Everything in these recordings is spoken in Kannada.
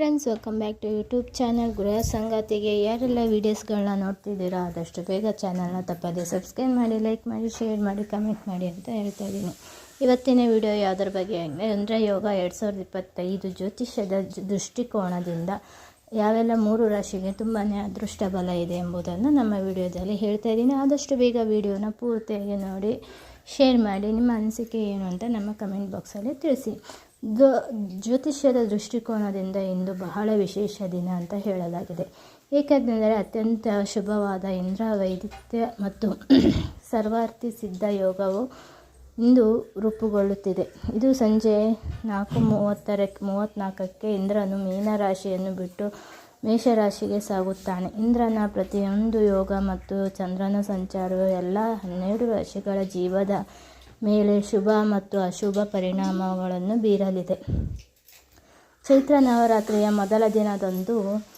Friends welcome back to YouTube channel ಗೃಹ ಸಂಗಾತಿಗೆ ಯಾರೆಲ್ಲ ವೀಡಿಯೋಸ್ಗಳನ್ನ ನೋಡ್ತಿದ್ದೀರಾ, ಆದಷ್ಟು ಬೇಗ ಚಾನಲ್ನ ತಪ್ಪದೆ ಸಬ್ಸ್ಕ್ರೈಬ್ ಮಾಡಿ ಲೈಕ್ ಮಾಡಿ ಶೇರ್ ಮಾಡಿ ಕಮೆಂಟ್ ಮಾಡಿ ಅಂತ ಹೇಳ್ತಾ ಇದ್ದೀನಿ. ಇವತ್ತಿನ ವಿಡಿಯೋ ಯಾವುದ್ರ ಬಗ್ಗೆ ಅಂದರೆ ಯೋಗ ಎರಡು ಸಾವಿರದ ಇಪ್ಪತ್ತೈದು ಜ್ಯೋತಿಷ್ಯದ ದೃಷ್ಟಿಕೋನದಿಂದ ಯಾವೆಲ್ಲ ಮೂರು ರಾಶಿಗೆ ತುಂಬಾ ಅದೃಷ್ಟ ಬಲ ಇದೆ ಎಂಬುದನ್ನು ನಮ್ಮ ವಿಡಿಯೋದಲ್ಲಿ ಹೇಳ್ತಾ ಇದ್ದೀನಿ. ಆದಷ್ಟು ಬೇಗ ವಿಡಿಯೋನ ಪೂರ್ತಿಯಾಗಿ ನೋಡಿ ಶೇರ್ ಮಾಡಿ, ನಿಮ್ಮ ಅನಿಸಿಕೆ ಏನು ಅಂತ ನಮ್ಮ ಕಮೆಂಟ್ ಬಾಕ್ಸಲ್ಲಿ ತಿಳಿಸಿ. ದ- ಜ್ಯೋತಿಷ್ಯದ ದೃಷ್ಟಿಕೋನದಿಂದ ಇಂದು ಬಹಳ ವಿಶೇಷ ದಿನ ಅಂತ ಹೇಳಲಾಗಿದೆ. ಏಕೆಂದರೆ ಅತ್ಯಂತ ಶುಭವಾದ ಇಂದ್ರ, ವೈದಿತ್ಯ ಮತ್ತು ಸರ್ವಾರ್ಥಿ ಸಿದ್ಧ ಯೋಗವು ಇಂದು ರೂಪುಗೊಳ್ಳುತ್ತಿದೆ. ಇದು ಸಂಜೆ ನಾಲ್ಕು ಮೂವತ್ತರಕ್ಕೆ ಮೂವತ್ತ್ನಾಲ್ಕಕ್ಕೆ ಇಂದ್ರನು ಮೀನರಾಶಿಯನ್ನು ಬಿಟ್ಟು ಮೇಷರಾಶಿಗೆ ಸಾಗುತ್ತಾನೆ. ಇಂದ್ರನ ಪ್ರತಿಯೊಂದು ಯೋಗ ಮತ್ತು ಚಂದ್ರನ ಸಂಚಾರವು ಎಲ್ಲ ಹನ್ನೆರಡು ರಾಶಿಗಳ ಜೀವದ ಮೇಲೆ ಶುಭ ಮತ್ತು ಅಶುಭ ಪರಿಣಾಮಗಳನ್ನು ಬೀರಲಿದೆ. ಚೈತ್ರ ನವರಾತ್ರಿಯ ಮೊದಲ ದಿನದಂದು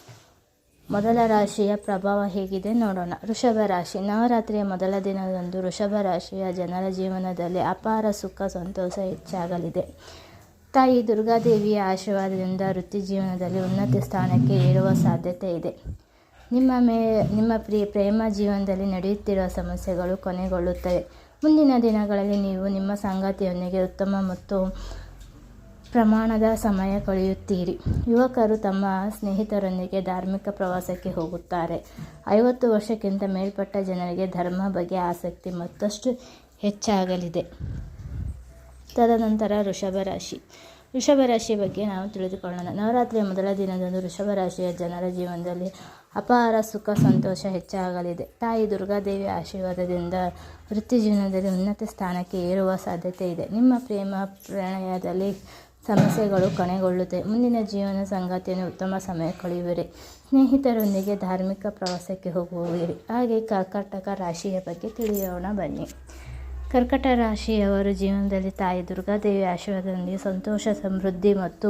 ಮೊದಲ ರಾಶಿಯ ಪ್ರಭಾವ ಹೇಗಿದೆ ನೋಡೋಣ. ವೃಷಭ ರಾಶಿ. ನವರಾತ್ರಿಯ ಮೊದಲ ದಿನದಂದು ವೃಷಭ ರಾಶಿಯ ಜನರ ಜೀವನದಲ್ಲಿ ಅಪಾರ ಸುಖ, ಸಂತೋಷ ಹೆಚ್ಚಾಗಲಿದೆ. ತಾಯಿ ದುರ್ಗಾದೇವಿಯ ಆಶೀರ್ವಾದದಿಂದ ವೃತ್ತಿ ಜೀವನದಲ್ಲಿ ಉನ್ನತ ಸ್ಥಾನಕ್ಕೆ ಏರುವ ಸಾಧ್ಯತೆ ಇದೆ. ನಿಮ್ಮ ಮೇ, ನಿಮ್ಮ ಪ್ರಿಯ ಪ್ರೇಮ ಜೀವನದಲ್ಲಿ ನಡೆಯುತ್ತಿರುವ ಸಮಸ್ಯೆಗಳು ಕೊನೆಗೊಳ್ಳುತ್ತವೆ. ಮುಂದಿನ ದಿನಗಳಲ್ಲಿ ನೀವು ನಿಮ್ಮ ಸಂಗಾತಿಯೊಂದಿಗೆ ಉತ್ತಮ ಮತ್ತು ಪ್ರಮಾಣದ ಸಮಯ ಕಳೆಯುತ್ತೀರಿ. ಯುವಕರು ತಮ್ಮ ಸ್ನೇಹಿತರೊಂದಿಗೆ ಧಾರ್ಮಿಕ ಪ್ರವಾಸಕ್ಕೆ ಹೋಗುತ್ತಾರೆ. ಐವತ್ತು ವರ್ಷಕ್ಕಿಂತ ಮೇಲ್ಪಟ್ಟ ಜನರಿಗೆ ಧರ್ಮ ಬಗ್ಗೆ ಆಸಕ್ತಿ ಮತ್ತಷ್ಟು ಹೆಚ್ಚಾಗಲಿದೆ. ತದನಂತರ ಋಷಭ ರಾಶಿ. ಋಷಭ ರಾಶಿ ಬಗ್ಗೆ ನಾವು ತಿಳಿದುಕೊಳ್ಳೋಣ. ನವರಾತ್ರಿಯ ಮೊದಲ ದಿನದಂದು ವೃಷಭ ರಾಶಿಯ ಜನರ ಜೀವನದಲ್ಲಿ ಅಪಾರ ಸುಖ ಸಂತೋಷ ಹೆಚ್ಚಾಗಲಿದೆ. ತಾಯಿ ದುರ್ಗಾದೇವಿ ಆಶೀರ್ವಾದದಿಂದ ವೃತ್ತಿ ಜೀವನದಲ್ಲಿ ಉನ್ನತ ಸ್ಥಾನಕ್ಕೆ ಏರುವ ಸಾಧ್ಯತೆ ಇದೆ. ನಿಮ್ಮ ಪ್ರೇಮ ಪ್ರಣಯದಲ್ಲಿ ಸಮಸ್ಯೆಗಳು ಕೊನೆಗೊಳ್ಳುತ್ತೆ. ಮುಂದಿನ ಜೀವನ ಸಂಗಾತಿಯನ್ನು ಉತ್ತಮ ಸಮಯ ಕಳೆಯುವಿರಿ. ಸ್ನೇಹಿತರೊಂದಿಗೆ ಧಾರ್ಮಿಕ ಪ್ರವಾಸಕ್ಕೆ ಹೋಗುವಿರಿ. ಹಾಗೆ ಕರ್ಕಾಟಕ ರಾಶಿಯ ಬಗ್ಗೆ ತಿಳಿಯೋಣ ಬನ್ನಿ. ಕರ್ಕಟ ರಾಶಿಯವರು ಜೀವನದಲ್ಲಿ ತಾಯಿ ದುರ್ಗಾದೇವಿ ಆಶೀರ್ವಾದದೊಂದಿಗೆ ಸಂತೋಷ, ಸಮೃದ್ಧಿ ಮತ್ತು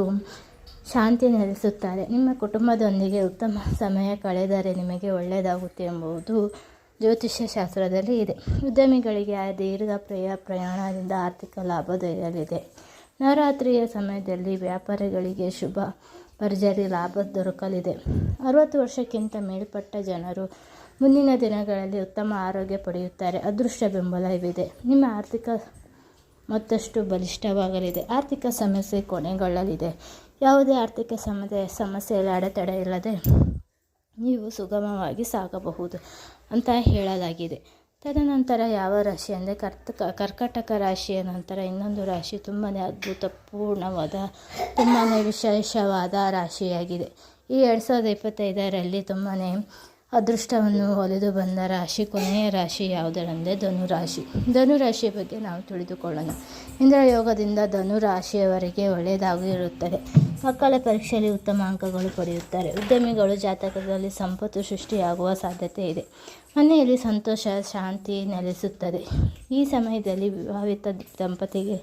ಶಾಂತಿ ನೆಲೆಸುತ್ತಾರೆ. ನಿಮ್ಮ ಕುಟುಂಬದೊಂದಿಗೆ ಉತ್ತಮ ಸಮಯ ಕಳೆದರೆ ನಿಮಗೆ ಒಳ್ಳೆಯದಾಗುತ್ತೆ ಎಂಬುದು ಜ್ಯೋತಿಷ್ಯ ಶಾಸ್ತ್ರದಲ್ಲಿ ಇದೆ. ಉದ್ಯಮಿಗಳಿಗೆ ಆ ದೀರ್ಘ ಪ್ರಯ, ಪ್ರಯಾಣದಿಂದ ಆರ್ಥಿಕ ಲಾಭ ದೊರೆಯಲಿದೆ. ನವರಾತ್ರಿಯ ಸಮಯದಲ್ಲಿ ವ್ಯಾಪಾರಿಗಳಿಗೆ ಶುಭ ಭರ್ಜರಿ ಲಾಭ ದೊರಕಲಿದೆ. ಅರವತ್ತು ವರ್ಷಕ್ಕಿಂತ ಮೇಲ್ಪಟ್ಟ ಜನರು ಮುಂದಿನ ದಿನಗಳಲ್ಲಿ ಉತ್ತಮ ಆರೋಗ್ಯ ಪಡೆಯುತ್ತಾರೆ. ಅದೃಷ್ಟ ಬೆಂಬಲವಿದೆ. ನಿಮ್ಮ ಆರ್ಥಿಕ ಮತ್ತಷ್ಟು ಬಲಿಷ್ಠವಾಗಲಿದೆ. ಆರ್ಥಿಕ ಸಮಸ್ಯೆ ಕೊನೆಗೊಳ್ಳಲಿದೆ. ಯಾವುದೇ ಆರ್ಥಿಕ ಸಮಸ್ಯೆ, ಸಮಸ್ಯೆಯಲ್ಲಿ ಅಡೆತಡೆ ಇಲ್ಲದೆ ನೀವು ಸುಗಮವಾಗಿ ಸಾಗಬಹುದು ಅಂತ ಹೇಳಲಾಗಿದೆ. ತದನಂತರ ಯಾವ ರಾಶಿ ಅಂದರೆ ಕರ್ತಕ ಕರ್ಕಟಕ ರಾಶಿಯ ನಂತರ ಇನ್ನೊಂದು ರಾಶಿ ತುಂಬಾ ಅದ್ಭುತಪೂರ್ಣವಾದ ತುಂಬಾ ವಿಶೇಷವಾದ ರಾಶಿಯಾಗಿದೆ. ಈ ಎರಡು ಸಾವಿರದ ಇಪ್ಪತ್ತೈದರಲ್ಲಿ ತುಂಬಾ ಅದೃಷ್ಟವನ್ನು ಹೊಲಿದು ಬಂದ ರಾಶಿ, ಕೊನೆಯ ರಾಶಿ ಯಾವುದೆಂದರೆ ಧನುರಾಶಿ. ಧನುರಾಶಿಯ ಬಗ್ಗೆ ನಾವು ತಿಳಿದುಕೊಳ್ಳೋಣ. ಇಂದ್ರಯೋಗದಿಂದ ಯೋಗದಿಂದ ಧನು ರಾಶಿಯವರಿಗೆ ಒಳ್ಳೆಯದಾಗಿರುತ್ತದೆ ಮಕ್ಕಳ ಪರೀಕ್ಷೆಯಲ್ಲಿ ಉತ್ತಮ ಅಂಕಗಳು ಪಡೆಯುತ್ತಾರೆ. ಉದ್ಯಮಿಗಳು ಜಾತಕದಲ್ಲಿ ಸಂಪತ್ತು ಸೃಷ್ಟಿಯಾಗುವ ಸಾಧ್ಯತೆ ಇದೆ. ಮನೆಯಲ್ಲಿ ಸಂತೋಷ, ಶಾಂತಿ ನೆಲೆಸುತ್ತದೆ. ಈ ಸಮಯದಲ್ಲಿ ವಿವಾಹಿತ ದಂಪತಿಗೆ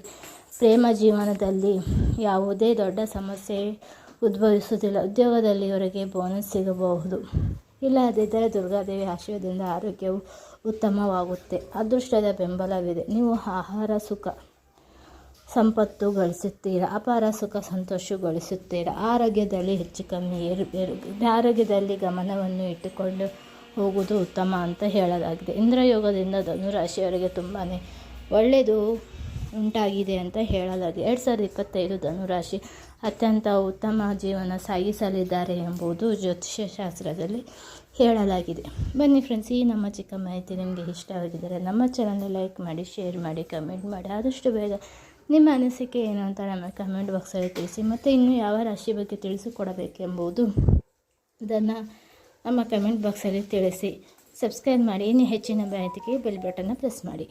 ಪ್ರೇಮ ಜೀವನದಲ್ಲಿ ಯಾವುದೇ ದೊಡ್ಡ ಸಮಸ್ಯೆ ಉದ್ಭವಿಸುವುದಿಲ್ಲ. ಉದ್ಯೋಗದಲ್ಲಿ ಇವರಿಗೆ ಬೋನಸ್ ಸಿಗಬಹುದು. ಇಲ್ಲದಿದ್ದರೆ ದುರ್ಗಾದೇವಿ ಆಶೀರ್ವಾದದಿಂದ ಆರೋಗ್ಯವು ಉತ್ತಮವಾಗುತ್ತೆ. ಅದೃಷ್ಟದ ಬೆಂಬಲವಿದೆ. ನೀವು ಆಹಾರ, ಸುಖ ಸಂಪತ್ತು ಗಳಿಸುತ್ತೀರಾ? ಅಪಾರ ಸುಖ ಸಂತೋಷ ಗಳಿಸುತ್ತೀರಾ? ಆರೋಗ್ಯದಲ್ಲಿ ಹೆಚ್ಚು ಕಮ್ಮಿ ಏರು ಏರು, ಆರೋಗ್ಯದಲ್ಲಿ ಗಮನವನ್ನು ಇಟ್ಟುಕೊಂಡು ಹೋಗುವುದು ಉತ್ತಮ ಅಂತ ಹೇಳಲಾಗಿದೆ. ಇಂದ್ರಯೋಗದಿಂದ ಧನುರಾಶಿಯವರಿಗೆ ತುಂಬಾ ಒಳ್ಳೆಯದು. ಉಂಟಾಗಿದೆ ಅಂತ ಹೇಳಲಾಗಿದೆ. ಎರಡು ಸಾವಿರದ ಇಪ್ಪತ್ತೈದು ಧನುರಾಶಿ ಅತ್ಯಂತ ಉತ್ತಮ ಜೀವನ ಸಾಗಿಸಲಿದ್ದಾರೆ ಎಂಬುದು ಜ್ಯೋತಿಷ್ಯ ಶಾಸ್ತ್ರದಲ್ಲಿ ಹೇಳಲಾಗಿದೆ. ಬನ್ನಿ ಫ್ರೆಂಡ್ಸ್ ಈ ನಮ್ಮ ಚಿಕ್ಕ ಮಾಹಿತಿ ನಿಮಗೆ ಇಷ್ಟವಾಗಿದ್ದರೆ ನಮ್ಮ ಚಾನಲ್ನ ಲೈಕ್ ಮಾಡಿ ಶೇರ್ ಮಾಡಿ ಕಮೆಂಟ್ ಮಾಡಿ. ಆದಷ್ಟು ಬೇಗ ನಿಮ್ಮ ಅನಿಸಿಕೆ ಏನು ಅಂತ ನಮ್ಮ ಕಮೆಂಟ್ ಬಾಕ್ಸಲ್ಲಿ ತಿಳಿಸಿ, ಮತ್ತು ಇನ್ನೂ ಯಾವ ರಾಶಿ ಬಗ್ಗೆ ತಿಳಿಸಿಕೊಡಬೇಕೆಂಬುದು ಅದನ್ನು ನಮ್ಮ ಕಮೆಂಟ್ ಬಾಕ್ಸಲ್ಲಿ ತಿಳಿಸಿ. ಸಬ್ಸ್ಕ್ರೈಬ್ ಮಾಡಿ, ಇನ್ನೂ ಹೆಚ್ಚಿನ ಮಾಹಿತಿಗೆ ಬೆಲ್ ಬಟನ್ನ ಪ್ರೆಸ್ ಮಾಡಿ.